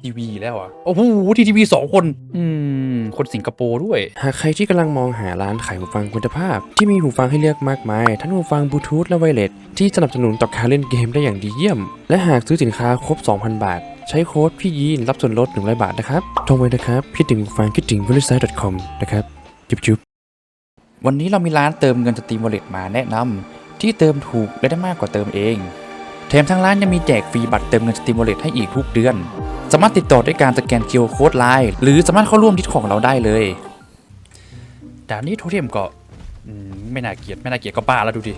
ทีวีแล้วอะโอ้โหทีทีวีสองคน อืม คนสิงคโปร์ด้วย หากใครที่กำลังมองหาร้านขายหูฟังคุณภาพ ที่มีหูฟังให้เลือกมากมาย ทั้งหูฟังบลูทูธและไวเลสที่สนับสนุนต่อการเล่นเกมได้อย่างดีเยี่ยม และหากซื้อสินค้าครบ 2,000 บาท ใช้โค้ดพี่ยีนรับส่วนลด100บาทนะครับโทรไปนะครับคิดถึงหูฟังคิดถึงบริษัท .com นะครับจุ๊บจุ๊บวันนี้เรามีร้านเติมเงินสตรีมวอลเล็ตมาแนะนำที่เติมถูกและได้มากกว่าเติมเอง แถมทางร้านยังมีแจกฟรีบัตรเติมเงินสตรีมวอลเล็ตให้อีกทุกเดือน สามารถติดต่อด้วยการสแกน QR Code ไลน์หรือสามารถเข้าร่วมดิสของเราได้เลยด่านนี้โทเทมก็อืมไม่น่าเกลียดไม่น่าเกลียดก็บ้าแล้วดูดิ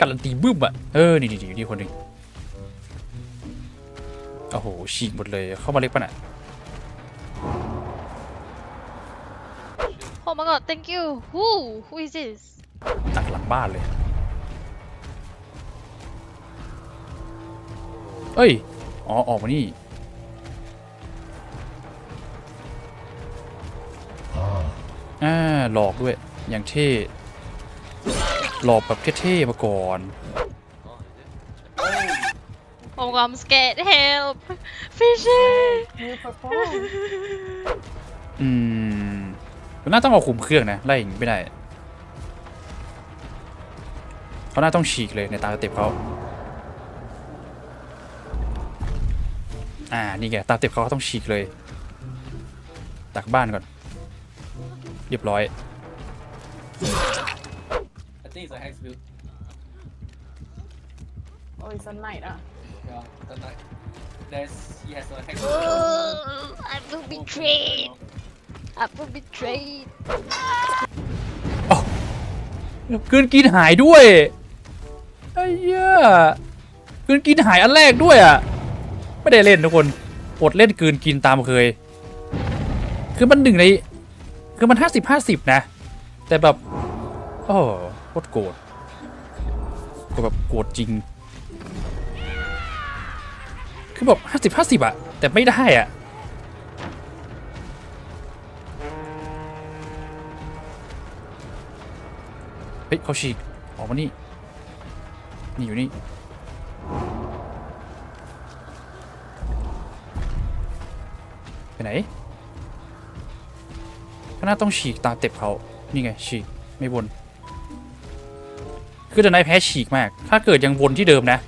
การันตีบึ้มอะเออนี่นี่นี่นี่คนหนึ่งโอ้โหฉีกหมดเลยเข้ามาเล็กปะน่ะ Oh my god, thank you. Who? Who is this? ตักหลังบ้านเลย เอ้ย อ๋อ ออกมานี่อ่าหลอกด้วย อย่างเท่ หลอกแบบเท่ๆมาก่อน Oh my god, I'm scared. Help. Fishy. อืมเขาน่าต้องเอาคุมเครื่องนะ ไล่อย่างนี้ไม่ได้ เขาน่าต้องฉีกเลยในตาสเต็ปเขา อ่า นี่ไงตาสเต็ปเขาต้องฉีกเลย ตักบ้านก่อน เรียบร้อย I think it's a hex build. Oh, it's a knight, ah. Yeah, the knight. There's he has a hex. Oh, I feel betrayed. I feel betrayed. กลืนกินหายด้วยไอ้เหี้ยกลืนกินหายอันแรกด้วยอะ ไม่ได้เล่นทุกคนอดเล่นกืนกินตามเคย คือมันหนึ่งใน คือมันห้าสิบห้าสิบนะ แต่แบบโอ้โคตรโกรธโกรธแบบโกรธจริง คือแบบห้าสิบห้าสิบอะแต่ไม่ได้อะเฮ้ยเขาฉีกออกมานี่ นี่อยู่นี่ ไปไหนก็น่าต้องฉีกตามเต็บเขานี่ไงฉีกไม่วนคือเดนายแพ้ฉีกมาก ถ้าเกิดยังวนที่เดิมนะ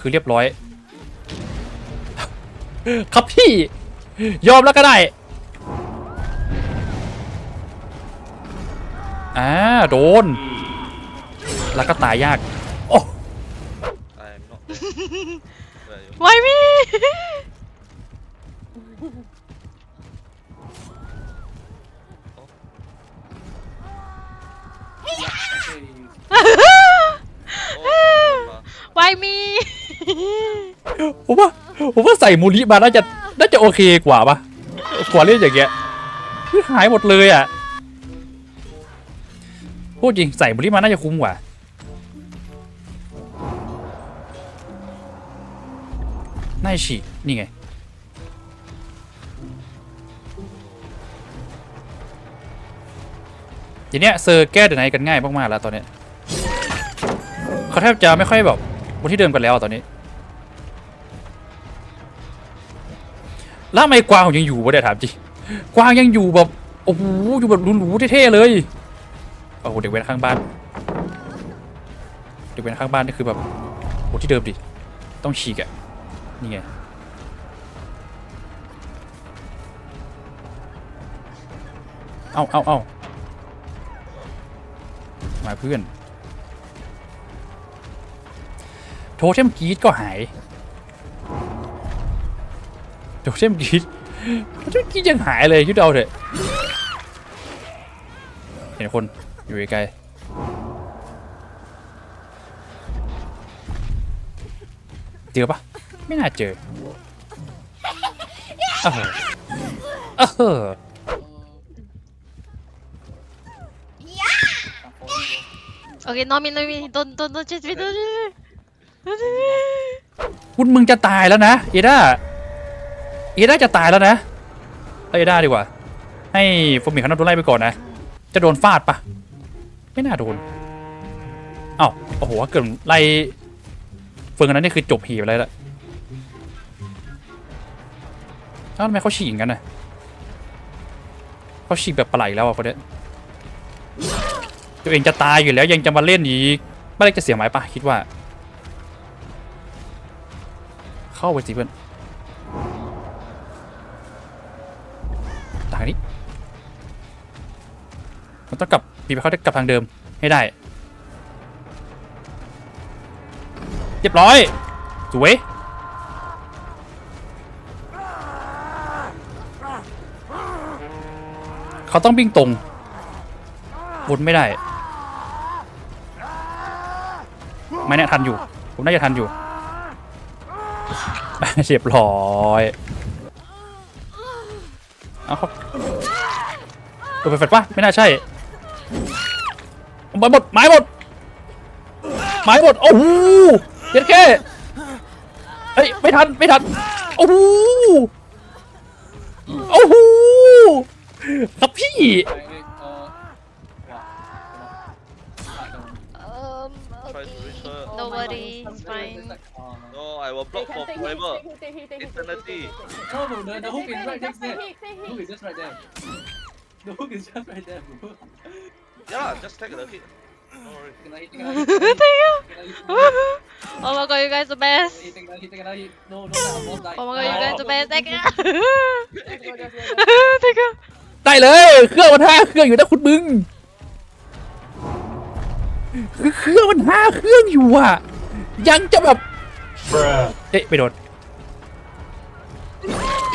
คือเรียบร้อย ครับพี่ ยอมแล้วก็ได้อ่าโดน แล้วก็ตายยาก โอ้ I'm not there. Where are you? Why me? By me? ผมว่าผมว่าใส่มูลิมาน่าจะน่าจะโอเคกว่าปะกว่าเล่นอย่างเงี้ยคือหายหมดเลยอะพูดจริงใส่มูลิมาน่าจะคุ้มกว่าน่าจะฉีกนี่ไงทีเนี้ยเซอร์แก้เดนไนกันง่ายมากๆแล้วตอนเนี้ยเขาแทบจะไม่ค่อยแบบ นที่เดิมกันแล้วตอนนี้ แล้วทำไมกวางยังอยู่วะเนี่ยถามจริงกวางยังอยู่แบบโอ้โหอยู่แบบหรูๆเท่ๆเลยโอ้โหเด็กเว้นข้างบ้านเด็กเว้นข้างบ้านนี่คือแบบโอ้ที่เดิมดิต้องฉีกอะนี่ไงเอาเอาเอามาเพื่อน โทเทมกีดก็หายโทเทมกีดโทเทมกีดยังหายเลยคิดเอาเถอะเห็นคนอยู่ไกลเจอปะไม่น่าเจอเออเออ Okay, no me, no me. Don't, don't, don't chase me, don't chase me. Don't chase me. คุณมึงจะตายแล้วนะเอด้าเอด้าจะตายแล้วนะเอเด้าดีกว่า ให้โฟมิเขานำโดนไล่ไปก่อนนะ จะโดนฟาดปะไม่น่าโดนอ้าโอ้โหเกิดไล่เฟิงอันนั้นนี่คือจบหีไปแล้วละเอ้าทำไมเขาฉีกกันน่ะเขาฉีกแบบปลาไหลแล้วอะคนนี้ตัวเองจะตายอยู่แล้วยังจะมาเล่นอีกไม่ได้จะเสียหมายปะคิดว่า เข้าไปสิเพื่อนทางนี้มันต้องกลับปีไปเขาได้กลับทางเดิมให้ได้ เรียบร้อย สวยเขาต้องวิ่งตรงวนไม่ได้ ไม่แน่ทันอยู่ ผมน่าจะทันอยู่ เรียบร้อยเอาเขาตัวเป็นแฟดปะไม่น่าใช่ไม้หมดไม้หมดไม้หมดโอ้โหเย็ดแค่เฮ้ยไม่ทันไม่ทันโอ้โหโอ้โหครับพี่ hit, Eternity. take hit, take hit. no, no, the, the hook is Stay right hit, next stay there. hit, stay The hook hit. is just right there. The hook is just right there, bro. Yeah, just take the hit. Don't worry. Take another hit, take another hit, take another hit, Thank you. take another hit, oh my god, you guys the best. take another hit, take another hit. No, no, no, almost died. Oh my god, you guys the best. Thank you. Let's go, let's go, let's go. Thank you. ได้เลย เครื่องมันห้าเครื่องอยู่นะคุณมึง คือเครื่องมันห้าเครื่องอยู่อะ ยังจะแบบ เอ๊ะไปโดน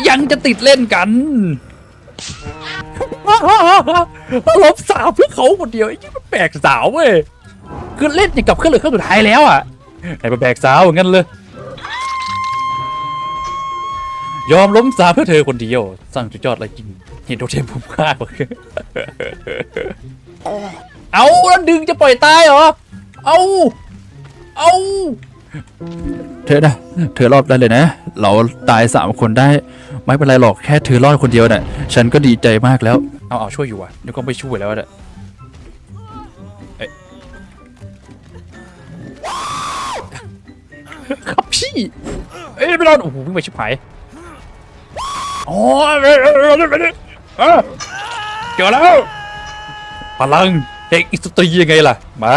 ยังจะติดเล่นกันลบสาวเพื่อเขาคนเดียวไอ้ยี่มันแบกสาวเว้ยคือเล่นอย่างกับเครื่องเหลือเครื่องสุดท้ายแล้วอะไหนมาแบกสาวงนั้นเลย ยอมล้มสาวเพื่อเธอคนเดียวสร้างจุดยอดอะไรจริงเห็นโทเทมผมฆ่ากว่าเอาแล้วดึงจะปล่อยตายเหรอ เอา เอา เธอนะเธอรอดได้เลยนะ เราตายสามคนได้ ไม่เป็นไรหรอกแค่เธอรอดคนเดียวน่ะฉันก็ดีใจมากแล้ว เอาเอาช่วยอยู่อะเดี๋ยวก็ไม่ช่วยแล้วน่ะเอ้ยครับพี่เอ้ยไม่รอดโอ้โหวิ่งไปชิบหายอ๋อเอ้ยเอ้ยเอ้ยเอ้ยเอ้ยเอ้ยเจอแล้วพลังเด็กอิสตรียังไงล่ะมา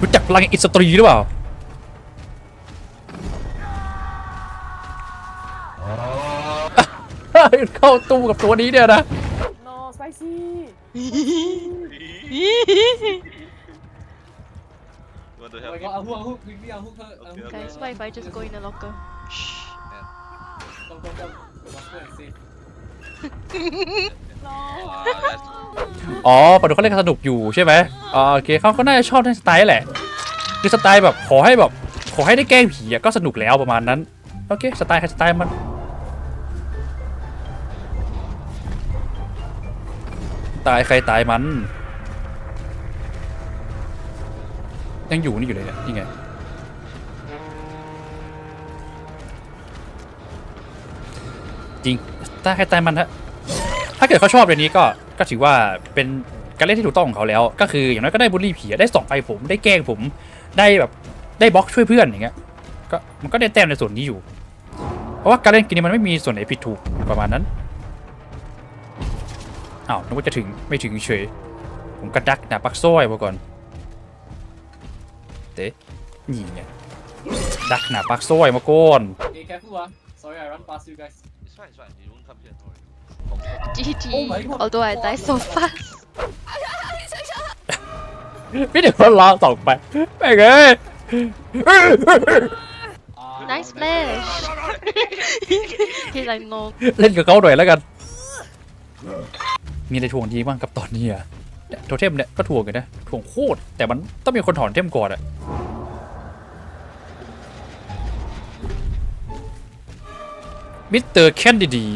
รู้จักพลังอิสตรีหรือเปล่าเข้าตู้กับตัวนี้เนี่ยนะ No, spicy. You want to Oh help my me? god, a hook, a hook, quickly, a hook her. a Okay, hook okay. Guys, what if I just go in the locker? Shh. Come, come, come. We must go and save. No. Ah, that's อ๋ อปะดูเขาเล่นสนุกอยู่ใช่ไหมอ่าโอเคเขาเขาน่าจะชอบในสไตล์แหละคือสไตล์แบบขอให้แบบขอให้ได้แกล้งผีก็สนุกแล้วประมาณนั้น โอเคสไตล์ใครสไตล์มันตายใครตายมัน ยังอยู่นี่อยู่เลยเนี่ยนี่ไงจริงตายใครตายมันฮะ ถ้าเกิดเขาชอบเรื่องนี้ก็ก็ถือว่าเป็นการเล่นที่ถูกต้องของเขาแล้ว ก็คืออย่างน้อยก็ได้บูลลี่ผีอะได้ส่องไฟผมได้แกล้งผมได้แบบได้บล็อกช่วยเพื่อนอย่างเงี้ยก็มันก็ได้แต้มในส่วนนี้อยู่ เพราะว่าการเล่นเกมนี้มันไม่มีส่วนไหนผิดถูกประมาณนั้นอ้าวนึกว่าจะถึงไม่ถึงเฉยผมกระดักหนาปักซ้อยมาก่อนเตะนี่ไงดักหนาปักซ้อยมาก่อน Okay, careful, ah. Sorry, I run past you guys. it's fine, it's fine. You won't come here, don't worry. GG. Oh my god. Although I die so fast. พี่เดี๋ยวรอส่องไปไปเลย Ah, Nice no, splash. He's like, no. เล่นกับเขาหน่อยแล้วกัน มีอะไรถ่วงดีบ้างกับตอนนี้อะเนี่ยโทเทมเนี่ยก็ถ่วงกันนะถ่วงโคตรแต่มันต้องมีคนถอนเทมก่อนอะมิสเตอร์แคนดิดี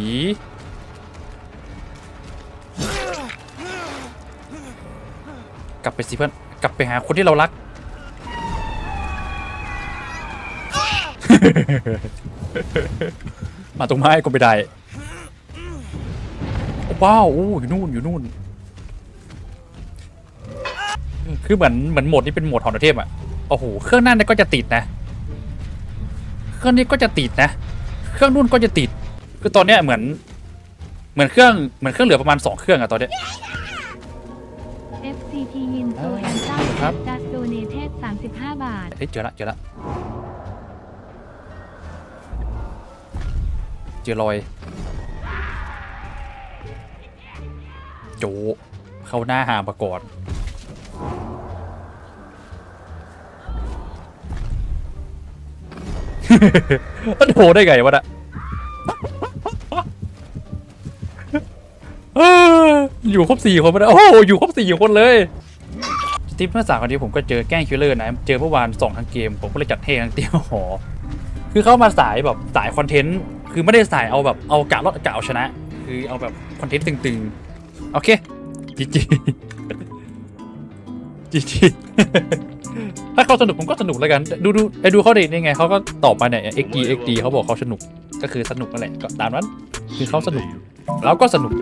กลับไปสิเพื่อนกลับไปหาคนที่เรารัก มาตรงไม้ก็ไม่ได้ว้าวอู้อยู่นู่นอยู่นู่น คือเหมือนเหมือนโหมดนี้เป็นโหมดหอนเทพอะโอ้โหเครื่องนั่นก็จะติดนะ เครื่องนี้ก็จะติดนะ เครื่องนู่นก็จะติด คือตอนเนี้ยเหมือน เหมือนเครื่องเหมือนเครื่องเหลือประมาณสองเครื่องอะตอนเนี้ย FCT ยินโซยันเต้าครับ จัดโดเนเทส35 บาท เฮ้ยเจอละเจอละเจอรอยโจเข้าหน้าหามาก่อนมันโผล่ได้ไงวะน่ะเอออยู่ครบสี่คนไปแล้วโอ้โหอยู่ครบสี่คนเลย สติปเมื่อสามวันนี้ผมก็เจอแกล้งคิลเลอร์นะ เจอเมื่อวานสองทั้งเกม ผมก็เลยจัดเท่ทั้งเตียวหอคือเข้ามาสายแบบสายคอนเทนต์ คือไม่ได้สายเอาแบบเอากะรอดกะเอาชนะ คือเอาแบบคอนเทนต์ตึงๆ โอเคจีจีจีจีถ้าเขาสนุกผมก็สนุกแล้วกัน ดูดูไอ้ดูเขาดินี่ไงเขาก็ตอบมาเนี่ย XD XD เอ็กดีเขาบอกเขาสนุกก็คือสนุกนั่นแหละก็ตามนั้นคือเขาสนุกแล้วก็สนุก